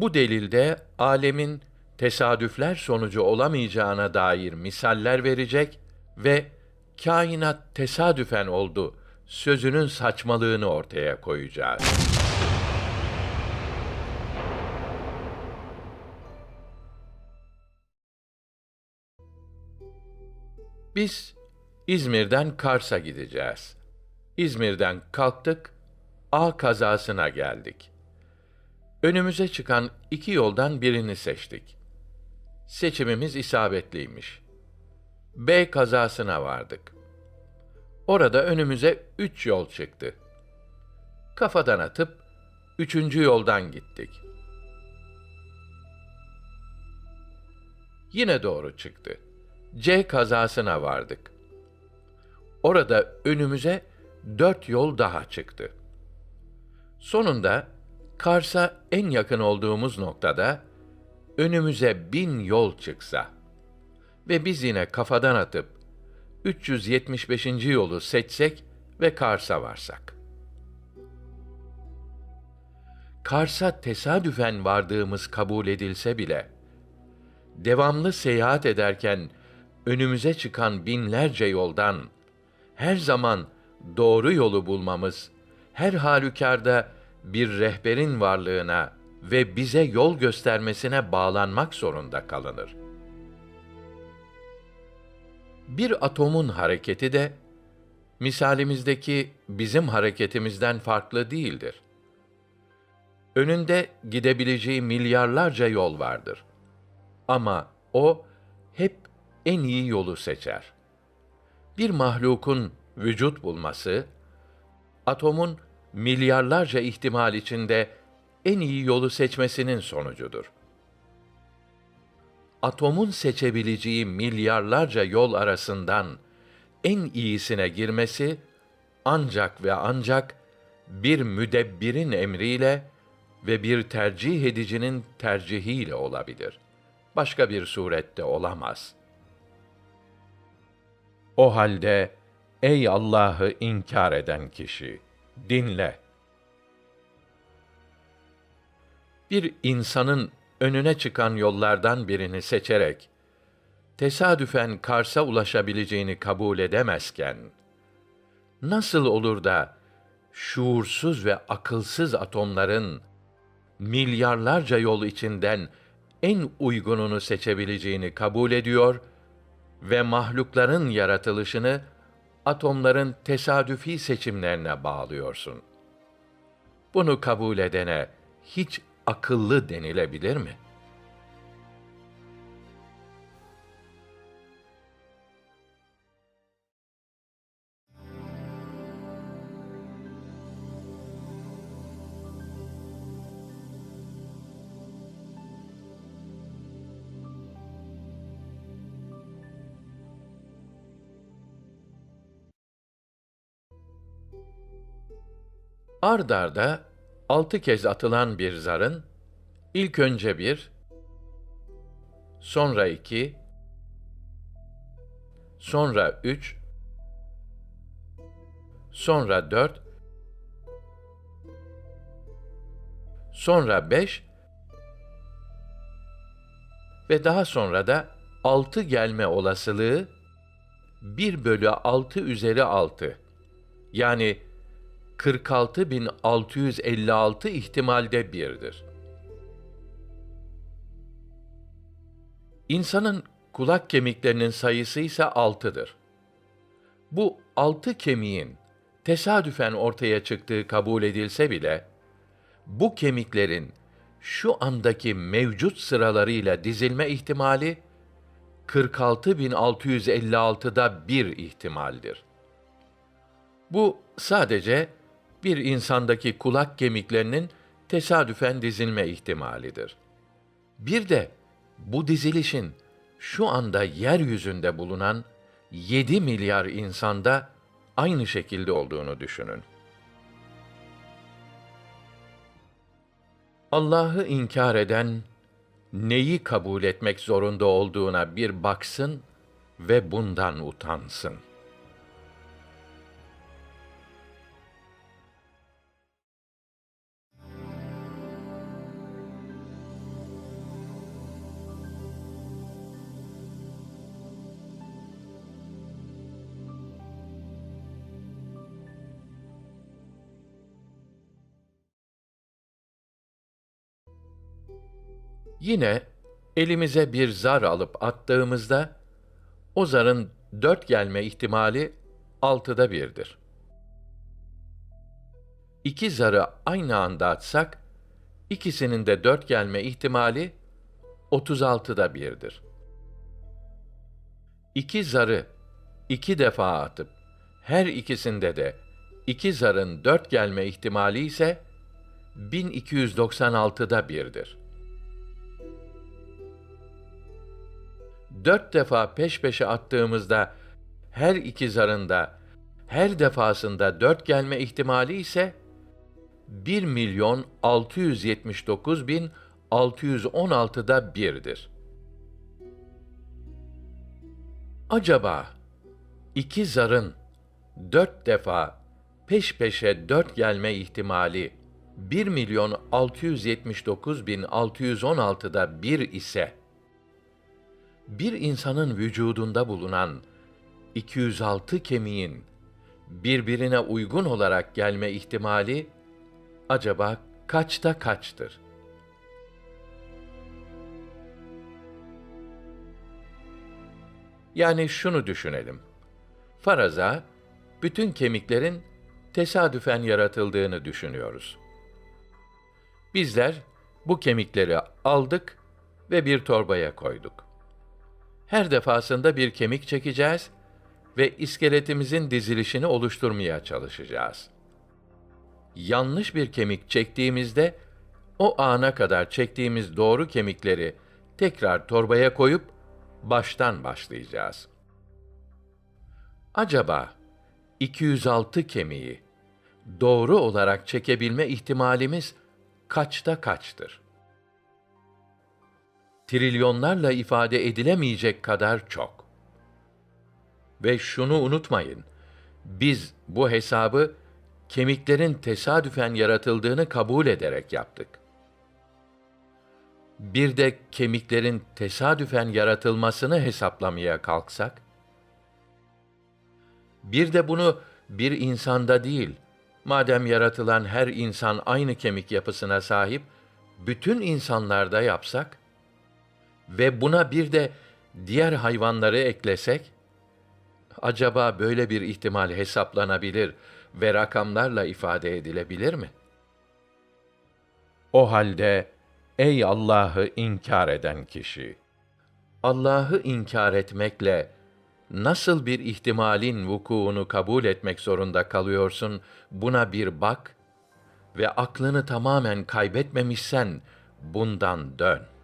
Bu delilde alemin tesadüfler sonucu olamayacağına dair misaller verecek ve kainat tesadüfen oldu sözünün saçmalığını ortaya koyacağız. Biz İzmir'den Kars'a gideceğiz. İzmir'den kalktık, A kazasına geldik. Önümüze çıkan iki yoldan birini seçtik. Seçimimiz isabetliymiş. B kazasına vardık. Orada önümüze üç yol çıktı. Kafadan atıp üçüncü yoldan gittik. Yine doğru çıktı. C kazasına vardık. Orada önümüze dört yol daha çıktı. Sonunda Kars'a en yakın olduğumuz noktada önümüze bin yol çıksa ve biz yine kafadan atıp 375. yolu seçsek ve Kars'a varsak. Kars'a tesadüfen vardığımız kabul edilse bile, devamlı seyahat ederken önümüze çıkan binlerce yoldan her zaman doğru yolu bulmamız, her halükarda bir rehberin varlığına ve bize yol göstermesine bağlanmak zorunda kalınır. Bir atomun hareketi de misalimizdeki bizim hareketimizden farklı değildir. Önünde gidebileceği milyarlarca yol vardır. Ama o hep en iyi yolu seçer. Bir mahlukun vücut bulması, atomun milyarlarca ihtimal içinde en iyi yolu seçmesinin sonucudur. Atomun seçebileceği milyarlarca yol arasından en iyisine girmesi ancak ve ancak bir müdebbirin emriyle ve bir tercih edicinin tercihiyle olabilir. Başka bir surette olamaz. O halde ey Allah'ı inkar eden kişi dinle. Bir insanın önüne çıkan yollardan birini seçerek tesadüfen Kars'a ulaşabileceğini kabul edemezken nasıl olur da şuursuz ve akılsız atomların milyarlarca yol içinden en uygununu seçebileceğini kabul ediyor ve mahlukların yaratılışını atomların tesadüfi seçimlerine bağlıyorsun. Bunu kabul edene hiç akıllı denilebilir mi? Ard arda altı kez atılan bir zarın ilk önce bir, sonra iki, sonra üç, sonra dört, sonra beş ve daha sonra da altı gelme olasılığı bir bölü altı üzeri altı. Yani 46.656 ihtimalde birdir. İnsanın kulak kemiklerinin sayısı ise altıdır. Bu altı kemiğin tesadüfen ortaya çıktığı kabul edilse bile, bu kemiklerin şu andaki mevcut sıralarıyla dizilme ihtimali 46.656'da bir ihtimaldir. Bu sadece bir insandaki kulak kemiklerinin tesadüfen dizilme ihtimalidir. Bir de bu dizilişin şu anda yeryüzünde bulunan 7 milyar insanda aynı şekilde olduğunu düşünün. Allah'ı inkar eden neyi kabul etmek zorunda olduğuna bir baksın ve bundan utansın. Yine elimize bir zar alıp attığımızda o zarın dört gelme ihtimali altıda birdir. İki zarı aynı anda atsak, ikisinin de dört gelme ihtimali 36'da birdir. İki zarı iki defa atıp her ikisinde de iki zarın dört gelme ihtimali ise 1296'da birdir. Dört defa peş peşe attığımızda her iki zarında her defasında dört gelme ihtimali ise 1 milyon 679 bin 616'da birdir. Acaba iki zarın dört defa peş peşe dört gelme ihtimali 1 milyon 679 bin 616'da bir ise, bir insanın vücudunda bulunan 206 kemiğin birbirine uygun olarak gelme ihtimali acaba kaçta kaçtır? Yani şunu düşünelim. Faraza, bütün kemiklerin tesadüfen yaratıldığını düşünüyoruz. Bizler bu kemikleri aldık ve bir torbaya koyduk. Her defasında bir kemik çekeceğiz ve iskeletimizin dizilişini oluşturmaya çalışacağız. Yanlış bir kemik çektiğimizde o ana kadar çektiğimiz doğru kemikleri tekrar torbaya koyup baştan başlayacağız. Acaba 206 kemiği doğru olarak çekebilme ihtimalimiz kaçta kaçtır? Trilyonlarla ifade edilemeyecek kadar çok. Ve şunu unutmayın, biz bu hesabı kemiklerin tesadüfen yaratıldığını kabul ederek yaptık. Bir de kemiklerin tesadüfen yaratılmasını hesaplamaya kalksak, bir de bunu bir insanda değil, madem yaratılan her insan aynı kemik yapısına sahip, bütün insanlarda yapsak ve buna bir de diğer hayvanları eklesek, acaba böyle bir ihtimal hesaplanabilir ve rakamlarla ifade edilebilir mi? O halde ey Allah'ı inkar eden kişi, Allah'ı inkar etmekle nasıl bir ihtimalin vukuunu kabul etmek zorunda kalıyorsun, buna bir bak ve aklını tamamen kaybetmemişsen bundan dön.''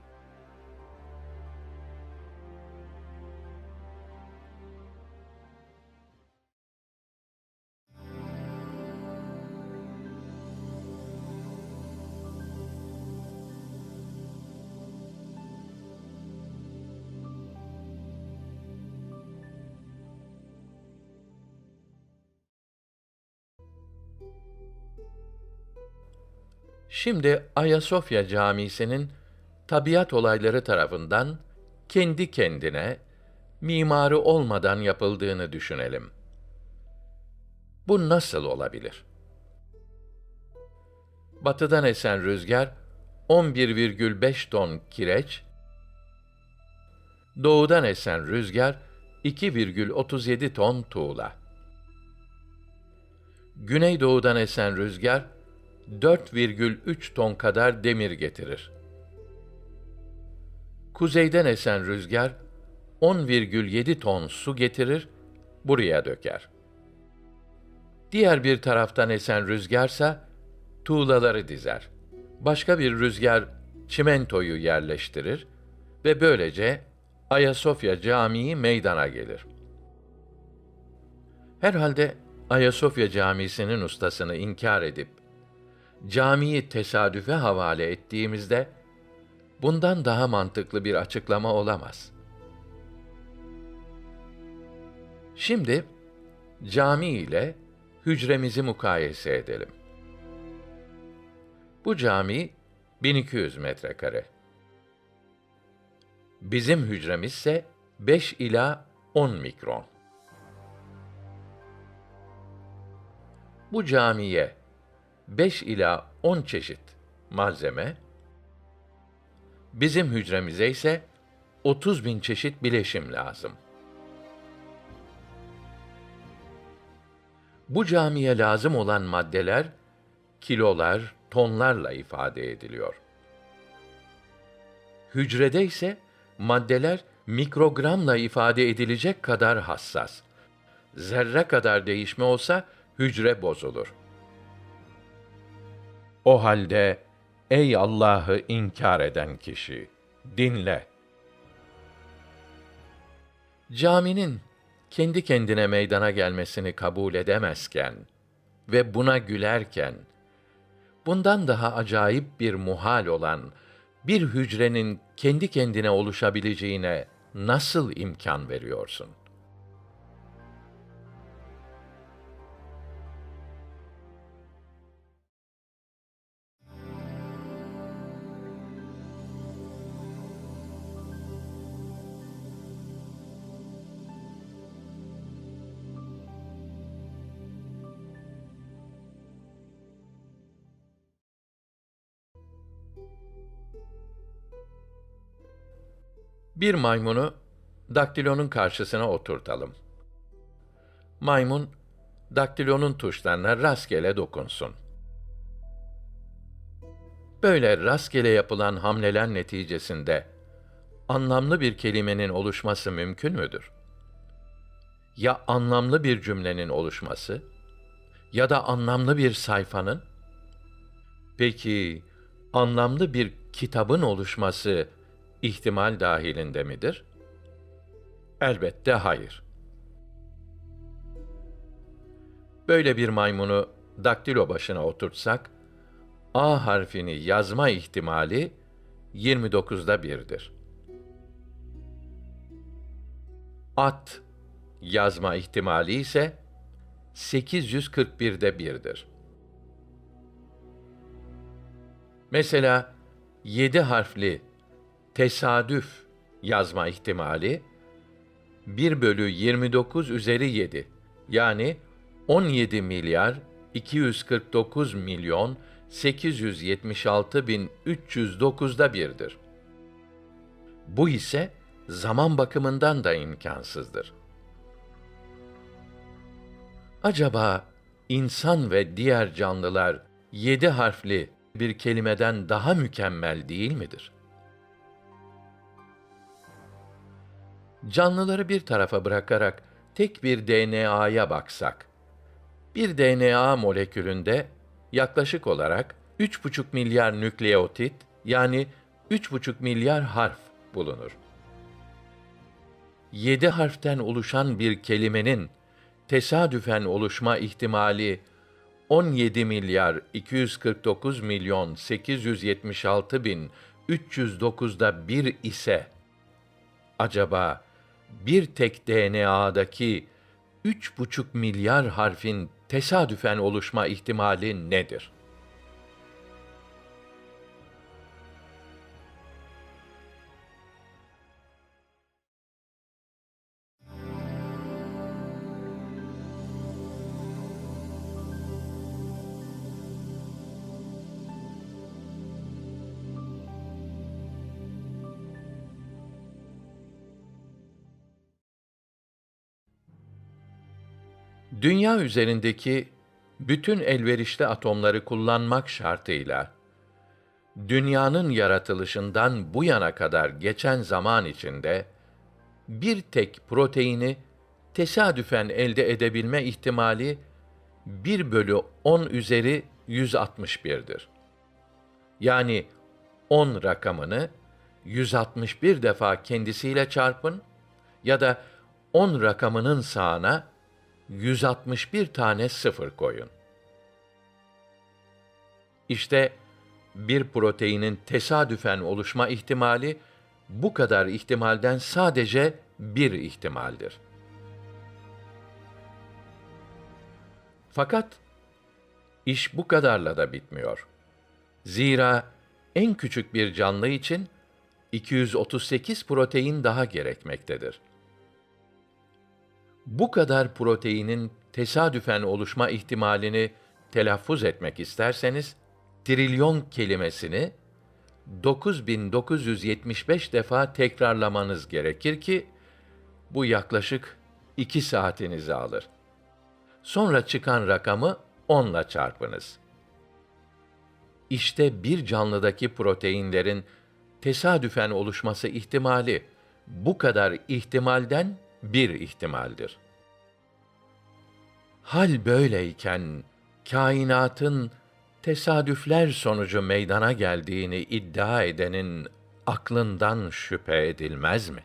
Şimdi Ayasofya Camisi'nin tabiat olayları tarafından kendi kendine mimarı olmadan yapıldığını düşünelim. Bu nasıl olabilir? Batıdan esen rüzgar 11,5 ton kireç, doğudan esen rüzgar 2,37 ton tuğla. Güneydoğudan esen rüzgar 4,3 ton kadar demir getirir. Kuzeyden esen rüzgar 10,7 ton su getirir, buraya döker. Diğer bir taraftan esen rüzgarsa tuğlaları dizer. Başka bir rüzgar çimentoyu yerleştirir ve böylece Ayasofya Camii meydana gelir. Herhalde Ayasofya Camisi'nin ustasını inkar edip camiyi tesadüfe havale ettiğimizde bundan daha mantıklı bir açıklama olamaz. Şimdi cami ile hücremizi mukayese edelim. Bu cami 1200 metrekare. Bizim hücremiz ise 5 ila 10 mikron. Bu camiye 5 ila 10 çeşit malzeme, Bizim hücremize ise 30 bin çeşit bileşim lazım. Bu camiye lazım olan maddeler kilolar, tonlarla ifade ediliyor. Hücrede ise maddeler mikrogramla ifade edilecek kadar hassas. Zerre kadar değişme olsa hücre bozulur. O halde ey Allah'ı inkar eden kişi dinle. Caminin kendi kendine meydana gelmesini kabul edemezken ve buna gülerken bundan daha acayip bir muhal olan bir hücrenin kendi kendine oluşabileceğine nasıl imkan veriyorsun? Bir maymunu daktilonun karşısına oturtalım. Maymun daktilonun tuşlarına rastgele dokunsun. Böyle rastgele yapılan hamleler neticesinde anlamlı bir kelimenin oluşması mümkün müdür? Ya anlamlı bir cümlenin oluşması ya da anlamlı bir sayfanın? Peki anlamlı bir kitabın oluşması ihtimal dahilinde midir? Elbette hayır. Böyle bir maymunu daktilo başına oturtsak, A harfini yazma ihtimali 29'da birdir. At yazma ihtimali ise 841'de birdir. Mesela 7 harfli tesadüf yazma ihtimali 1 bölü 29 üzeri 7 yani 17 milyar 249 milyon 876 bin 309'da birdir. Bu ise zaman bakımından da imkansızdır. Acaba insan ve diğer canlılar yedi harfli bir kelimeden daha mükemmel değil midir? Canlıları bir tarafa bırakarak tek bir DNA'ya baksak, bir DNA molekülünde yaklaşık olarak 3,5 milyar nükleotit yani 3,5 milyar harf bulunur. 7 harften oluşan bir kelimenin tesadüfen oluşma ihtimali 17 milyar 249 milyon 876 bin 309'da bir ise acaba bir tek DNA'daki 3,5 milyar harfin tesadüfen oluşma ihtimali nedir? Dünya üzerindeki bütün elverişli atomları kullanmak şartıyla dünyanın yaratılışından bu yana kadar geçen zaman içinde bir tek proteini tesadüfen elde edebilme ihtimali 1 bölü 10 üzeri 161'dir. Yani 10 rakamını 161 defa kendisiyle çarpın ya da 10 rakamının sağına 161 tane sıfır koyun. İşte bir proteinin tesadüfen oluşma ihtimali bu kadar ihtimalden sadece bir ihtimaldir. Fakat iş bu kadarla da bitmiyor. Zira en küçük bir canlı için 238 protein daha gerekmektedir bu kadar proteinin tesadüfen oluşma ihtimalini telaffuz etmek isterseniz trilyon kelimesini 9975 defa tekrarlamanız gerekir ki bu yaklaşık 2 saatinizi alır. Sonra çıkan rakamı 10 ile çarpınız. İşte bir canlıdaki proteinlerin tesadüfen oluşması ihtimali bu kadar ihtimalden bir ihtimaldir. Hal böyleyken kainatın tesadüfler sonucu meydana geldiğini iddia edenin aklından şüphe edilmez mi?